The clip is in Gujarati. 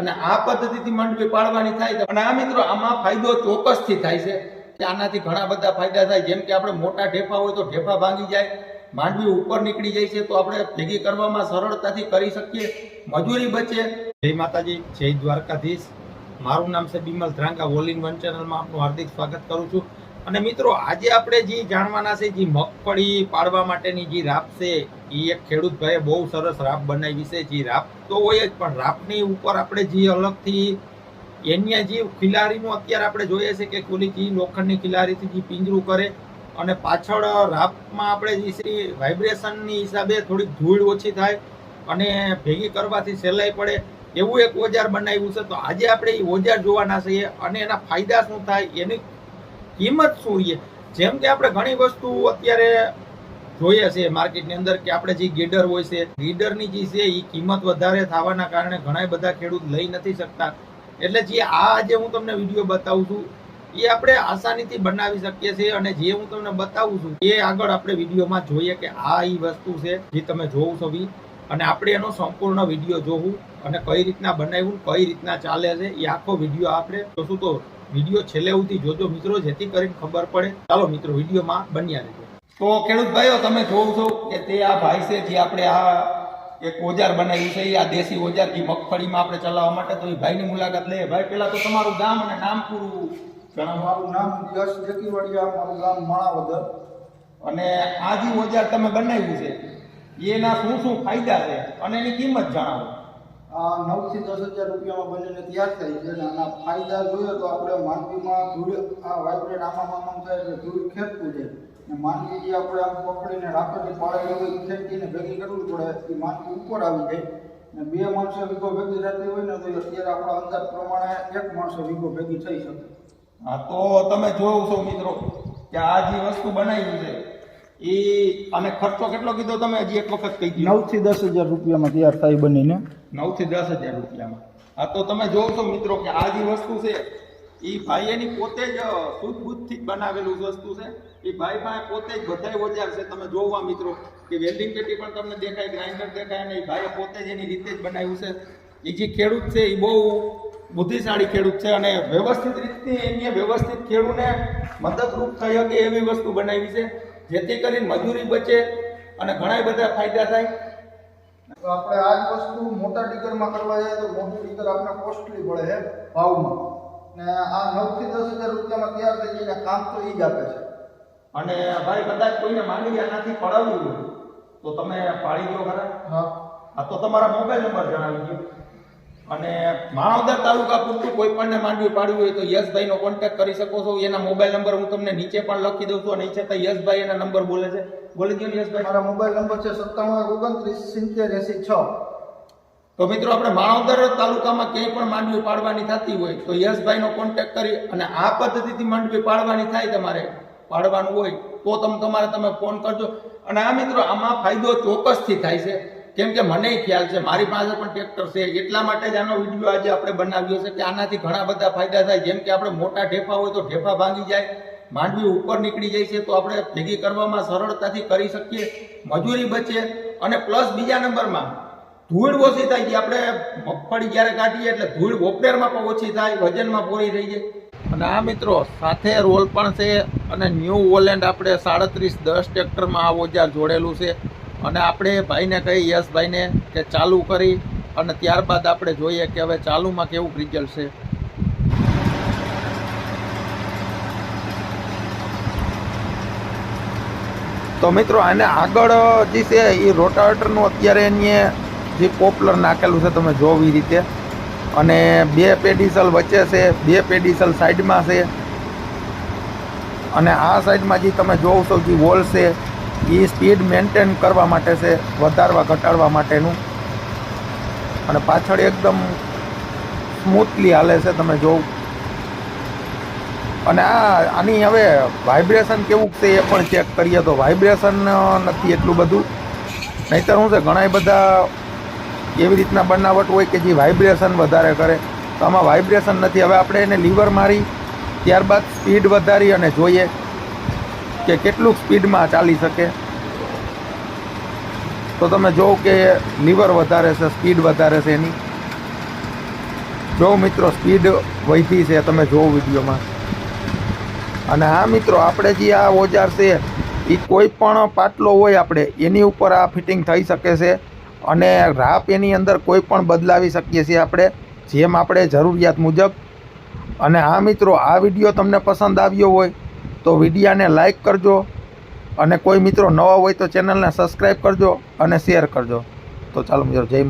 અને આ પદ્ધતિથી માંડવી પાડવાની થાય અને આ મિત્રો, આમાં ફાયદો ચોક્કસથી થાય છે. કે આનાથી ઘણા બધા ફાયદા થાય. જેમ કે આપણે મોટા ઢેફા હોય તો ઢેફા ભાંગી જાય, માંડવી ઉપર નીકળી જાય છે તો આપણે ભેગી કરવામાં સરળતાથી કરી શકીએ. મજૂરી બચે. જય માતાજી, જય દ્વારકાધીશ. મારું નામ છે Bimal Dhranga. All in one ચેનલમાં આપનું હાર્દિક સ્વાગત કરું છું. અને મિત્રો, આજે આપણે જે જાણવાના છે, જે મગફળી પાડવા માટેની જે રાપ છે, એ એક ખેડૂત ભાઈએ બહુ સરસ રાપ બનાવી છે. જે રાપ તો હોય જ, પણ રાપની ઉપર આપણે જે અલગથી એની જે ખિલારીનું અત્યારે આપણે જોઈએ છે કે ખુલી જે લોખંડની ખિલારીથી જે પિંજરું કરે અને પાછળ રાપમાં આપણે જે છે વાઇબ્રેશનની હિસાબે થોડીક ધૂળ ઓછી થાય અને ભેગી કરવાથી સહેલાઈ પડે. એવું એક ઓજાર બનાવ્યું છે. તો આજે આપણે એ ઓજાર જોવાના છીએ અને એના ફાયદા શું થાય, એની કિંમત શું છે? જેમ કે આપણે ઘણી વસ્તુ અત્યારે જોઈએ છે માર્કેટની અંદર કે આપણે જે ગીડર હોય છે, ગીડરની જે છે એ કિંમત વધારે થવાના કારણે ઘણા બધા ખેડૂત લઈ નથી શકતા. એટલે જે આ જે હું તમને વીડિયો બતાવું છું એ આપણે આસાનીથી બનાવી શકીએ છીએ અને જે હું તમને બતાવું છું, એ આગળ આપણે વિડીયોમાં જોઈએ કે આ એ વસ્તુ છે જે તમે જોવું છો અને આપણે એનો સંપૂર્ણ વીડિયો જોવું અને કઈ રીતના બનાવ્યું, કઈ રીતના ચાલે છે એ આખો વીડિયો આપણે જોશું તો વીડિયો છેલ્લે સુધી જોજો મિત્રો જેથી કરીને ખબર પડે. ચાલો મિત્રો વિડીયોમાં બન્યા રહેજો. તો ખેડૂત ભાઈઓ તમે જોઉં છો કે તે આ ભાઈ છે જે આપણે આ એક ઓજાર બનાવ્યું છે આ દેશી ઓજાર જે મગફળીમાં આપણે ચલાવવા માટે. તો એ ભાઈની મુલાકાત લઈએ ભાઈ પેલા તો તમારું ગામ અને નામ પૂરું જણાવો. મારું નામ યશ જકીવાડિયા મારું ગામ માણાવદર. અને આ જે ઓજાર તમે બનાવ્યું છે એના શું શું ફાયદા છે અને એની કિંમત જણાવો. નવથી દસ હજાર રૂપિયામાં બનીને તૈયાર થઈ છે અને આના ફાયદા જોઈએ તો આપણે માંડવીમાં ધૂળ, આ વાઇબ્રેટ આમાં આમાં થાય એટલે ધૂળ ખેંચવું છે અને માંડવી જે આપણે આમ પકડીને રાપરથી પાડેલી હોય ખેંચીને ભેગી કરવી પડે, એ માંડવી ઉપર આવી જાય. અને બે માણસો વીઘો ભેગી રહેતી હોય ને તો અત્યારે આપણા અંદાજ પ્રમાણે એક માણસો વીઘો ભેગી થઈ શકે. હા, તો તમે જોવો છો મિત્રો કે આ જે વસ્તુ બનાવી છે એ અને ખર્ચો કેટલો કીધો તમે? હજી એક વખત કહી દીધો નવથી દસ હજાર રૂપિયામાં તૈયાર થાય બનીને. નવથી દસ હજાર રૂપિયામાં. હા તો તમે જોવો છો મિત્રો કે આ જે વસ્તુ છે એ ભાઈ એની પોતે જ બુદ્ધથી જ બનાવેલું વસ્તુ છે. એ ભાઈ પાસે પોતે જ બધાય ઓજાર છે. તમે જોવા મિત્રો કે વેલ્ડિંગ પેટી પણ તમને દેખાય ગ્રાઇન્ડર દેખાય અને એ ભાઈએ પોતે જ એની રીતે જ બનાવ્યું છે. એ જે ખેડૂત છે એ બહુ બુદ્ધિશાળી ખેડૂત છે અને વ્યવસ્થિત રીતે એની વ્યવસ્થિત ખેડૂને મદદરૂપ થઈ શકે એવી વસ્તુ બનાવી છે. જેથી કરીને મજૂરી બચે અને ઘણા બધા ફાયદા થાય. તો આપણે આ જ વસ્તુ મોટા ડીગરમાં કરવા જઈએ તો મોટું ડીગર આપણે કોસ્ટલી પડે છે ભાવમાં. ને આ નવથી દસ હજાર રૂપિયામાં તૈયાર થઈ જાય કામ તો એ જ આપે છે. અને ભાઈ કદાચ કોઈને માંડવી આનાથી પડાવ્યું હોય તો તમે પાડી દો ખરા. હા. આ તો તમારા મોબાઈલ નંબર જણાવી દો. અને માણાવદર તાલુકા પૂરતું કોઈ પણને માંડવી પાડવી હોય તો યશભાઈનો કોન્ટેક્ટ કરી શકો છો. એના મોબાઈલ નંબર હું તમને નીચે પણ લખી દઉં છું અને નીચે તો યશભાઈ એના નંબર બોલે છે. બોલી દો યશભાઈ. મારા મોબાઈલ નંબર છે સત્તાણું ઓગણત્રીસ સિત્તેર એસી છ. તો મિત્રો આપણે માણાવદર તાલુકામાં ક્યાંય પણ માંડવી પાડવાની થતી હોય તો યશભાઈનો કોન્ટેક્ટ કરી અને આ પદ્ધતિથી માંડવી પાડવાની થાય તમારે. પાડવાનું હોય તો તમે તમારે તમે ફોન કરજો. અને આ મિત્રો આમાં ફાયદો ચોક્કસથી થાય છે. કેમ કે મને ખ્યાલ છે, મારી પાસે પણ ટ્રેક્ટર છે, એટલા માટે જ આનો વીડિયો આજે આપણે બનાવ્યો છે કે આનાથી ઘણા બધા ફાયદા થાય. જેમ કે આપણે મોટા ઢેફા હોય તો ઢેફા ભાંગી જાય, માંડવી ઉપર નીકળી જાય છે, તો આપણે ભેગી કરવામાં સરળતાથી કરી શકીએ, મજૂરી બચે અને પ્લસ બીજા નંબરમાં ધૂળ ઓછી થાય છે. આપણે મગફળી જ્યારે કાઢીએ એટલે ધૂળ ઓપરેરમાં પણ ઓછી થાય, વજનમાં પૂરી થઈ જાય. અને આ મિત્રો સાથે રોલ પણ છે અને ન્યૂ ઓલેન્ડ આપણે સાડત્રીસ દસ ટ્રેક્ટરમાં આ ઓજાર જોડેલું છે. અને આપણે ભાઈને કહી, યશભાઈને, કે ચાલુ કરી અને ત્યારબાદ આપણે જોઈએ કે હવે ચાલુમાં કેવું રિઝલ્ટ છે. તો મિત્રો, આને આગળ જે છે, એ રોટાવેટરનું અત્યારે એની જે પોપ્યુલર નાખેલું છે, તમે જોવો એ રીતે. અને બે પેડિસલ વચ્ચે છે, બે પેડિસલ સાઈડમાં છે. અને આ સાઈડમાં જે તમે જોવો છો, જે વોલ છે એ સ્પીડ મેન્ટેન કરવા માટે છે, વધારવા, ઘટાડવા માટેનું. અને પાછળ એકદમ સ્મૂથલી હાલે છે, તમે જોવું. અને આ, આની હવે વાઇબ્રેશન કેવું છે એ પણ ચેક કરીએ તો વાઇબ્રેશન નથી એટલું બધું. નહીતર શું છે ઘણા બધા એવી રીતના બનાવટ હોય કે જે વાઇબ્રેશન વધારે કરે. તો આમાં વાઇબ્રેશન નથી. હવે આપણે એને લીવર મારી, ત્યારબાદ સ્પીડ વધારી અને જોઈએ. કે કેટલું સ્પીડમાં ચાલી શકે? તો તમે જોવો કે લીવર વધારે છે, સ્પીડ વધારે છે એની. જો મિત્રો, સ્પીડ વધી છે, તમે જોવો વિડીયોમાં. અને હા મિત્રો, આપણે જે આ ઓજાર છે એ કોઈ પણ પાટલો હોય આપણે, એની ઉપર આ ફિટિંગ થઈ શકે છે. અને રાપ એની અંદર કોઈ પણ બદલાવી શકીએ છીએ આપણે, જેમ આપણે જરૂરિયાત મુજબ. અને હા મિત્રો, આ વીડિયો તમને પસંદ આવ્યો હોય તો વિડીયાને લાઇક કરજો અને કોઈ મિત્રો નવા હોય તો ચેનલને સબસ્ક્રાઈબ કરજો અને શેર કરજો. તો ચાલો મિત્રો, જય માતા